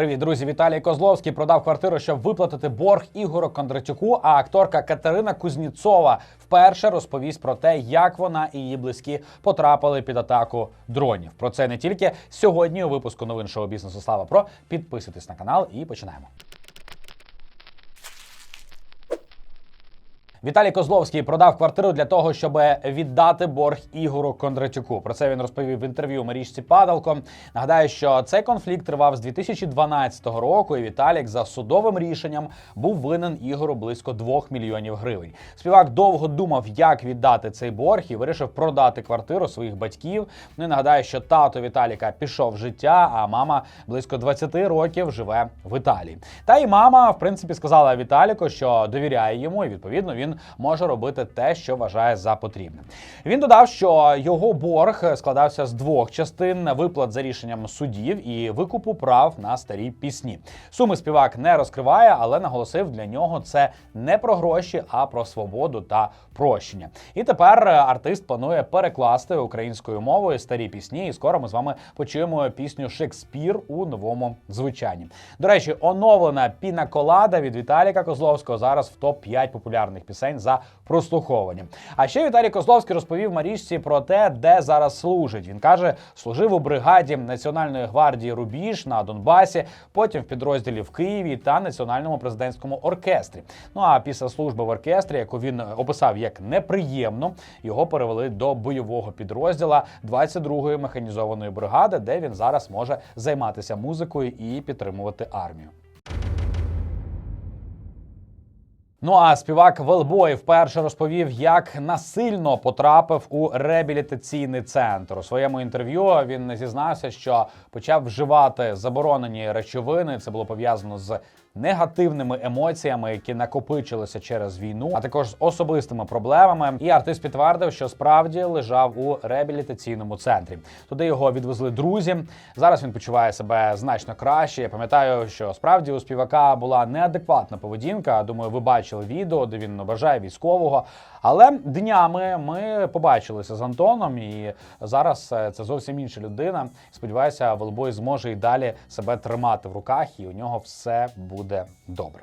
Привіт, друзі! Віталій Козловський продав квартиру, щоб виплатити борг Ігору Кондратюку. А акторка Катерина Кузніцова вперше розповість про те, як вона і її близькі потрапили під атаку дронів. Про це не тільки сьогодні у випуску новин шоу бізнесу Слава Про. Підписуйтесь на канал і починаємо. Віталій Козловський продав квартиру для того, щоб віддати борг Ігору Кондратюку. Про це він розповів в інтерв'ю Марічці Падалко. Нагадаю, що цей конфлікт тривав з 2012 року, і Віталік за судовим рішенням був винен Ігору близько 2 мільйонів гривень. Співак довго думав, як віддати цей борг, і вирішив продати квартиру своїх батьків. Ну і нагадаю, що тато Віталіка пішов в життя, а мама близько 20 років живе в Італії. Та й мама, в принципі, сказала Віталіку, що довіряє йому, і відповідно він може робити те, що вважає за потрібне. Він додав, що його борг складався з двох частин: виплат за рішенням судів і викупу прав на старі пісні. Суми співак не розкриває, але наголосив, для нього це не про гроші, а про свободу та прощення. І тепер артист планує перекласти українською мовою старі пісні. І скоро ми з вами почуємо пісню Шекспір у новому звучанні. До речі, оновлена піна колада від Віталіка Козловського зараз в топ 5 популярних пісень за прослуховування. А ще Віталій Козловський розповів Марічці про те, де зараз служить. Він каже, служив у бригаді Національної гвардії Рубіж на Донбасі, потім в підрозділі в Києві та Національному президентському оркестрі. Ну а після служби в оркестрі, яку він описав як неприємно, його перевели до бойового підрозділа 22-ї механізованої бригади, де він зараз може займатися музикою і підтримувати армію. Ну а співак Велбой вперше розповів, як насильно потрапив у реабілітаційний центр. У своєму інтерв'ю він зізнався, що почав вживати заборонені речовини. Це було пов'язано з негативними емоціями, які накопичилися через війну, а також з особистими проблемами. І артист підтвердив, що справді лежав у реабілітаційному центрі. Туди його відвезли друзі. Зараз він почуває себе значно краще. Я пам'ятаю, що справді у співака була неадекватна поведінка. Думаю, ви бачили відео, де він ображає військового. Але днями ми побачилися з Антоном, і зараз е, це зовсім інша людина. Сподіваюся, Велбой зможе і далі себе тримати в руках, і у нього все буде добре.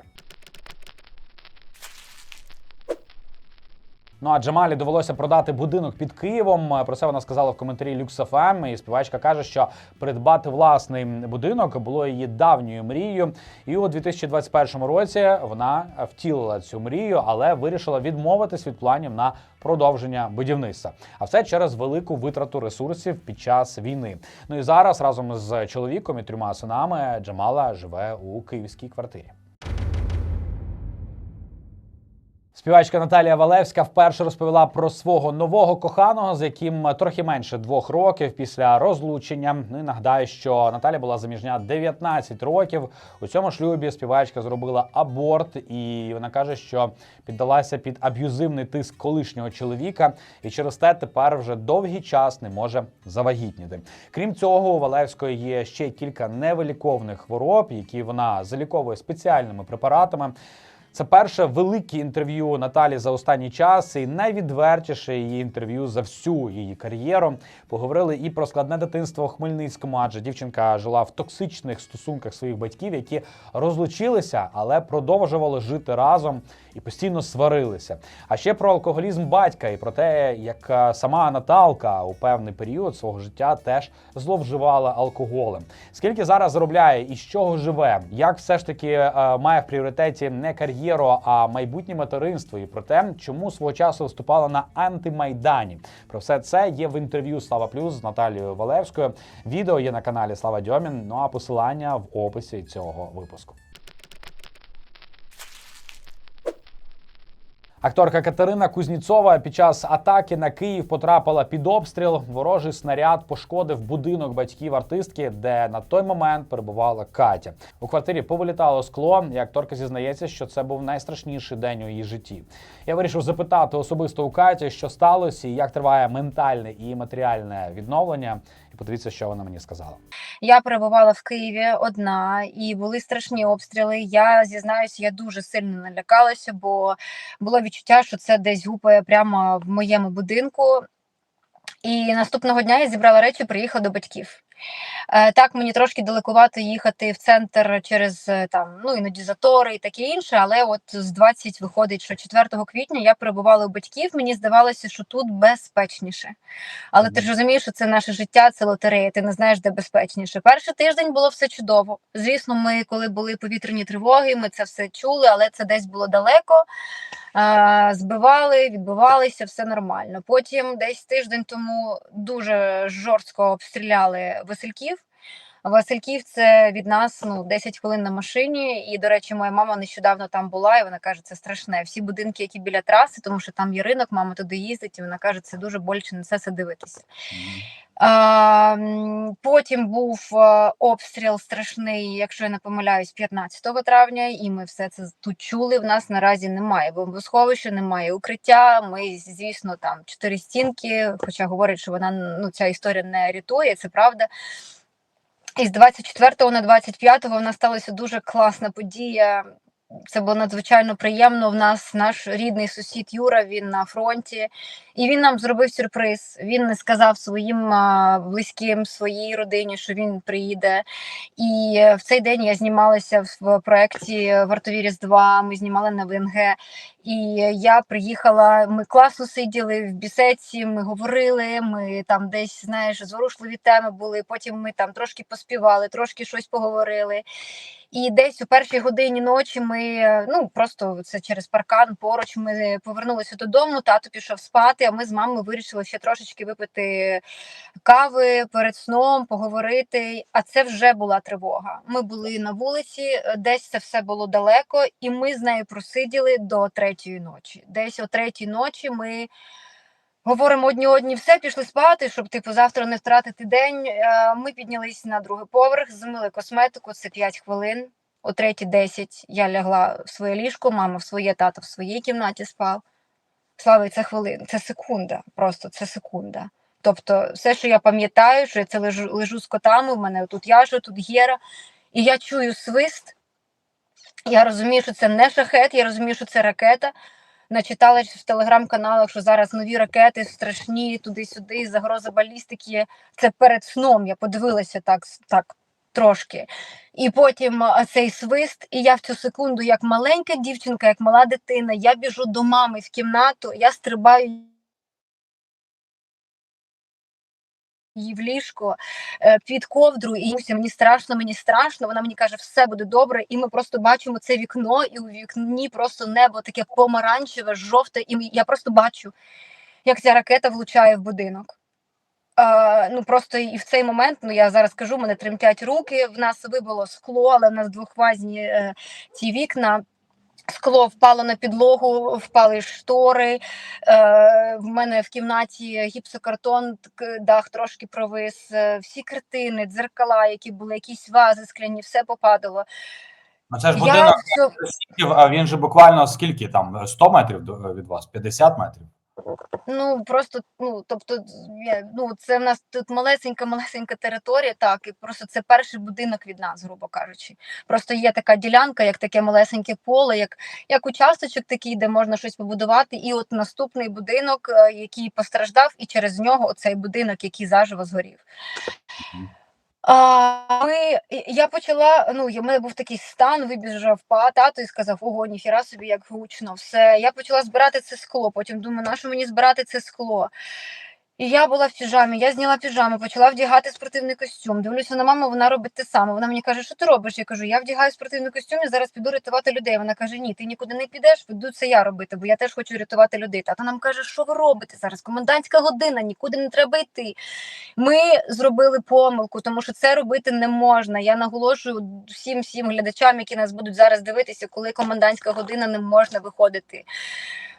Ну а Джамалі довелося продати будинок під Києвом. Про це вона сказала в коментарі Lux.FM. І співачка каже, що придбати власний будинок було її давньою мрією. І у 2021 році вона втілила цю мрію, але вирішила відмовитись від планів на продовження будівництва. А все через велику витрату ресурсів під час війни. Ну і зараз разом з чоловіком і трьома синами Джамала живе у київській квартирі. Співачка Наталія Валевська вперше розповіла про свого нового коханого, з яким трохи менше двох років після розлучення. Ну і нагадаю, що Наталя була заміжня 19 років. У цьому шлюбі співачка зробила аборт, і вона каже, що піддалася під аб'юзивний тиск колишнього чоловіка, і через те тепер вже довгий час не може завагітніти. Крім цього, у Валевської є ще кілька невиліковних хвороб, які вона заліковує спеціальними препаратами. Це перше велике інтерв'ю Наталі за останній час, і найвідвертіше її інтерв'ю за всю її кар'єру. Поговорили і про складне дитинство у Хмельницькому, адже дівчинка жила в токсичних стосунках своїх батьків, які розлучилися, але продовжували жити разом і постійно сварилися. А ще про алкоголізм батька і про те, як сама Наталка у певний період свого життя теж зловживала алкоголем. Скільки зараз заробляє і з чого живе, як все ж таки е, має в пріоритеті не кар'єру, а майбутнє материнство, і про те, чому свого часу виступала на антимайдані. Про все це є в інтерв'ю Слава Плюс з Наталією Валевською. Відео є на каналі Слава Дьомін. Ну а посилання в описі цього випуску. Акторка Катерина Кузніцова під час атаки на Київ потрапила під обстріл. Ворожий снаряд пошкодив будинок батьків артистки, де на той момент перебувала Катя. У квартирі повилітало скло. І акторка зізнається, що це був найстрашніший день у її житті. Я вирішив запитати особисто у Каті, що сталося, і як триває ментальне і матеріальне відновлення. Подивіться, що вона мені сказала. Я перебувала в Києві одна, і були страшні обстріли. Я зізнаюся, я дуже сильно налякалася, бо було відчуття, що це десь гупає прямо в моєму будинку. І наступного дня я зібрала речі, приїхала до батьків. Е, Так, мені трошки далекувато їхати в центр через е, там, ну іноді затори і таке інше. Але от з 20 виходить, що 4 квітня я перебувала у батьків. Мені здавалося, що тут безпечніше. Але ти ж розумієш, що це наше життя, це лотерея. Ти не знаєш, де безпечніше. Перший тиждень було все чудово. Звісно, ми, коли були повітряні тривоги, ми це все чули, але це десь було далеко. Збивали, відбивалися, все нормально. Потім, десь тиждень тому, дуже жорстко обстріляли Васильків. Васильків це від нас ну 10 хвилин на машині. І, до речі, моя мама нещодавно там була, і вона каже, це страшне. Всі будинки, які біля траси, тому що там є ринок, мама туди їздить, і вона каже, це дуже боляче на це все дивитися. Потім був е, обстріл страшний, якщо я не помиляюсь, 15 травня, і ми все це тут чули. В нас наразі немає бомбосховища, немає укриття. Ми, звісно, там чотири стінки, хоча говорять, що вона ну ця історія не рятує, це правда. І з 24 на 25 у нас сталася дуже класна подія. Це було надзвичайно приємно. В нас наш рідний сусід Юра, він на фронті, і він нам зробив сюрприз. Він не сказав своїм близьким, своїй родині, що він приїде. І в цей день я знімалася в проєкті Вартові Різдва. Ми знімали на ВНГ. І я приїхала. Ми класно сиділи в бісеці. Ми говорили. Ми там десь знаєш зворушливі теми були. Потім ми там трошки поспівали, трошки щось поговорили. І десь у першій годині ночі ми ну просто це через паркан поруч. Ми повернулися додому. Тато пішов спати. Ми з мамою вирішили ще трошечки випити кави перед сном, поговорити. А це вже була тривога. Ми були на вулиці, е, десь це все було далеко, і ми з нею просиділи до третьої ночі. Десь о третій ночі ми. Говоримо одні одні, все пішли спати, щоб типу завтра не втратити день. Е, Ми піднялись на другий поверх, змили косметику. Це 5 хвилин. О третій 10 я лягла в своє ліжко, мама в своє, тато в своїй кімнаті спав. Слава, це хвилин, це секунда. Просто це секунда. Тобто, все, що я пам'ятаю, що я це лежу, лежу з котами. в мене тут яжа, тут гєра, і я чую свист. Я розумію, що це не шахет, я розумію, що це ракета. Начиталась в телеграм-каналах, що зараз нові ракети страшні, туди-сюди, загроза балістики. Це перед сном. Я подивилася так, так трошки. І потім цей свист, і я в цю секунду, як маленька дівчинка, як мала дитина, я біжу до мами в кімнату, я стрибаю її в ліжко е, під ковдру, і Муся, мені страшно, мені страшно. Вона мені каже, все буде добре. І ми просто бачимо це вікно, і у вікні просто небо таке помаранчеве, жовте, і я просто бачу, як ця ракета влучає в будинок. Ну просто і в цей момент, ну я зараз кажу, мене тремтять руки. В нас вибило скло, але в нас двохвазні е, ці вікна. Скло впало на підлогу, впали штори. Е, в мене в кімнаті гіпсокартон, дах трошки провис. е, Всі картини, дзеркала, які були, якісь вази скляні, все попадало. Ну це ж Я будинок все, а він же буквально скільки там 100 метрів від вас, 50 метрів. Ну просто ну тобто, ну це в нас тут малесенька, малесенька територія, так і просто це перший будинок від нас, грубо кажучи. Просто є така ділянка, як таке малесеньке поле, як, як участочок такий, де можна щось побудувати. І от наступний будинок, е, який постраждав, і через нього оцей будинок, який заживо згорів. А, ми, я почала, ну, у мене був такий стан, вибіжав па тато і сказав, ого, ніфіра собі, як гучно, все. Я почала збирати це скло, потім думаю, на що мені збирати це скло? І я була в піжамі, я зняла піжаму, почала вдягати спортивний костюм. Дивлюся на маму, вона робить те саме. Вона мені каже, що ти робиш? Я кажу, я вдягаю спортивний костюм і зараз піду рятувати людей. Вона каже, ні, ти нікуди не підеш, піду це я робити, бо я теж хочу рятувати людей. Тато нам каже, що ви робите зараз? Комендантська година, нікуди не треба йти. Ми зробили помилку, тому що це робити не можна. Я наголошую всім всім глядачам, які нас будуть зараз дивитися, коли комендантська година не можна виходити.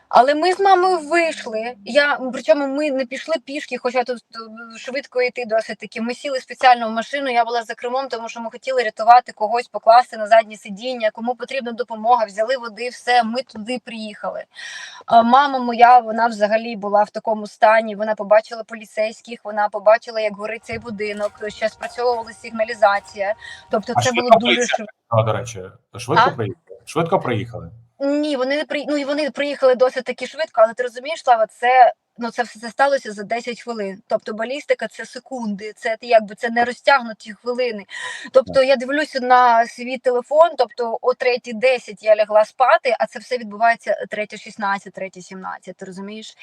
Але ми з мамою вийшли. Я причому ми не пішли пішки, хоча тут е, швидко йти досить таки. Ми сіли спеціально в машину. Я була за кермом, тому що ми хотіли рятувати когось, покласти на заднє сидіння. Кому потрібна допомога, взяли води, все. Ми туди приїхали. А мама моя, вона взагалі була в такому стані. Вона побачила поліцейських, вона побачила, як горить цей будинок. Ще спрацьовувала сигналізація. Тобто, А це було дуже швидко. До речі, швидко приїхали. Швидко приїхали. Ні, вони не при... ну, і вони приїхали досить таки швидко, але ти розумієш, Слава, це ну це все це сталося за 10 хвилин. Тобто балістика це секунди, це якби це не розтягнуті хвилини. Тобто я дивлюся на свій телефон, тобто о 3.10 я лягла спати, а це все відбувається 3.16, 3.17, ти розумієш?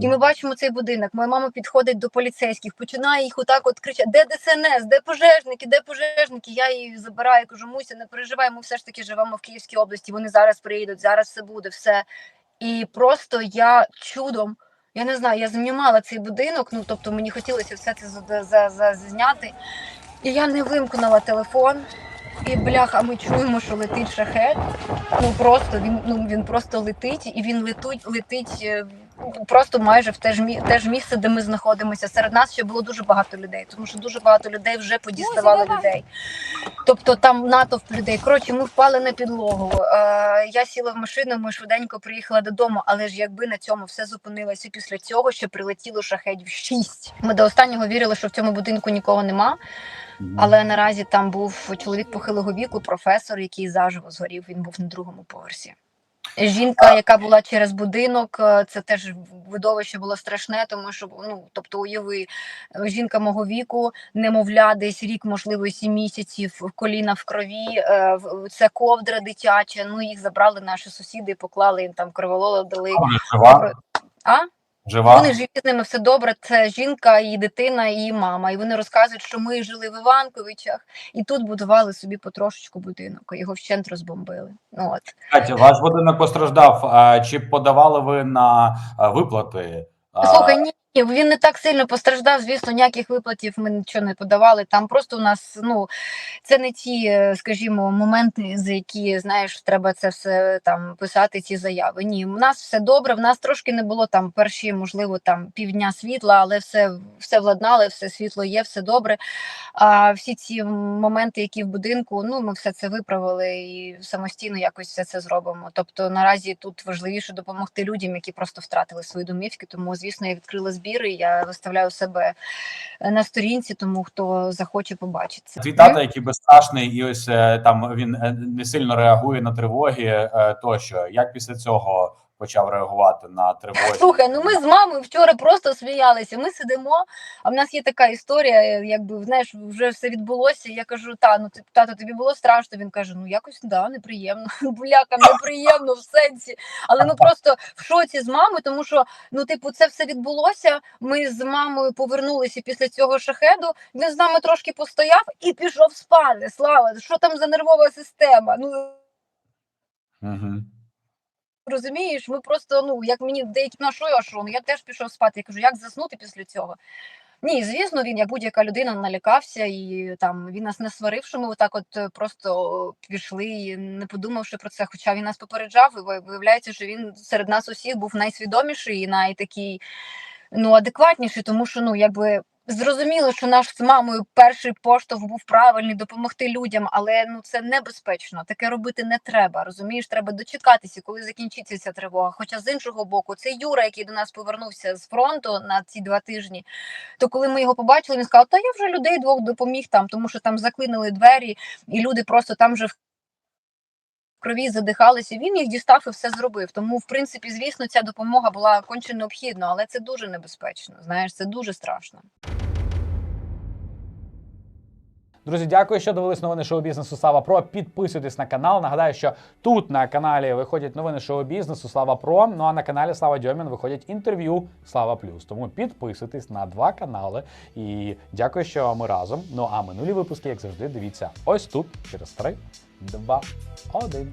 І ми бачимо цей будинок. Моя мама підходить до поліцейських, починає їх отак от кричати: де ДСНС, де пожежники, де пожежники? Я її забираю, кажу, Муся, не переживай, ми все ж таки живемо в Київській області. Вони зараз приїдуть, зараз все буде, все. І просто я чудом, я не знаю, я знімала цей будинок. Ну тобто мені хотілося все це за, за, за, зняти. І я не вимкнула телефон. І бляха, ми чуємо, що летить шахет. Ну просто він ну він просто летить, і він летуть, летить е, просто майже в те ж мі те ж місце, де ми знаходимося. Серед нас ще було дуже багато людей, тому що дуже багато людей вже подіставали людей. Тобто там натовп людей. Коротше, ми впали на підлогу. Е, я сіла в машину, ми швиденько приїхала додому. Але ж якби на цьому все зупинилося після цього, що прилетіло шахедів шість. Ми до останнього вірили, що в цьому будинку нікого нема. Але наразі там був чоловік похилого віку, професор, який заживо згорів. Він був на другому поверсі. Жінка, яка була через будинок, е, це теж видовище було страшне, тому що ну тобто, уяви, жінка мого віку, немовля, десь рік, можливо, сім місяців, коліна в крові. е, Це ковдра дитяча. Ну їх забрали наші сусіди, поклали їм там кроволола, дали. А Жива? вони живі з ними все добре. Це жінка, її дитина, і мама. І вони розказують, що ми жили в Іванковичах, і тут будували собі потрошечку будинок. Його вщент розбомбили. Ну от Катя, ваш будинок постраждав. А Чи подавали ви на а, виплати? А, слухай, ні. Він не так сильно постраждав. Звісно, ніяких виплатів ми нічого не подавали. Там просто у нас ну це не ті, е, скажімо, моменти, за які знаєш, треба це все там писати. Ці заяви. Ні, у нас все добре. В нас трошки не було там перші, можливо, там півдня світла, але все, все владнали, все світло є, все добре. А всі ці моменти, які в будинку, ну ми все це виправили і самостійно якось все це зробимо. Тобто наразі тут важливіше допомогти людям, які просто втратили свої домівки. Тому, звісно, я відкрила збір. І Я виставляю себе на сторінці, тому хто захоче побачиться. Твій тата, який безстрашний, і ось е, там він е, не сильно реагує на тривоги е, тощо. Як після цього почав реагувати на тривоги? Слухай, ну ми з мамою вчора просто сміялися. Ми сидимо, а в нас є така історія, якби знаєш, вже все відбулося. Я кажу, та ну тато, тобі було страшно. Він каже: Ну якось да, неприємно. Буляка, неприємно в сенсі. Але ми просто в шоці з мамою, тому що ну, типу, це все відбулося. Ми з мамою повернулися після цього шахеду. Він з нами трошки постояв і пішов спати. Слава, що там за нервова система? Ну Угу. Розумієш, ми просто, ну, як мені деякі ну, що я що? Ну, я теж пішов спати. Я кажу, як заснути після цього? Ні, звісно, він, як будь-яка людина, налякався, і там він нас не сварив, що ми отак от е, просто пішли, не подумавши про це. Хоча він нас попереджав, і виявляється, що він серед нас усіх був найсвідоміший і найтакий ну, адекватніший, тому що ну, якби. Зрозуміло, що наш з мамою перший поштовх був правильний допомогти людям, але ну це небезпечно. Таке робити не треба. Розумієш, треба дочекатися, коли закінчиться ця тривога. Хоча з іншого боку, це Юра, який до нас повернувся з фронту на ці два тижні. То коли ми його побачили, він сказав: Та я вже людей двох допоміг там, тому що там заклинили двері, і люди просто там вже крові задихалися. Він їх дістав і все зробив. Тому, в принципі, звісно, ця допомога була конче необхідна, але це дуже небезпечно. Знаєш, це дуже страшно. Друзі, дякую, що дивились новини шоу бізнесу Слава Про. Підписуйтесь на канал. Нагадаю, що тут на каналі виходять новини шоу бізнесу Слава Про. Ну а на каналі Слава Дьомін виходять інтерв'ю Слава Плюс. Тому підписуйтесь на два канали. І дякую, що ми разом. Ну а минулі випуски, як завжди, дивіться ось тут через the bug. Oh, they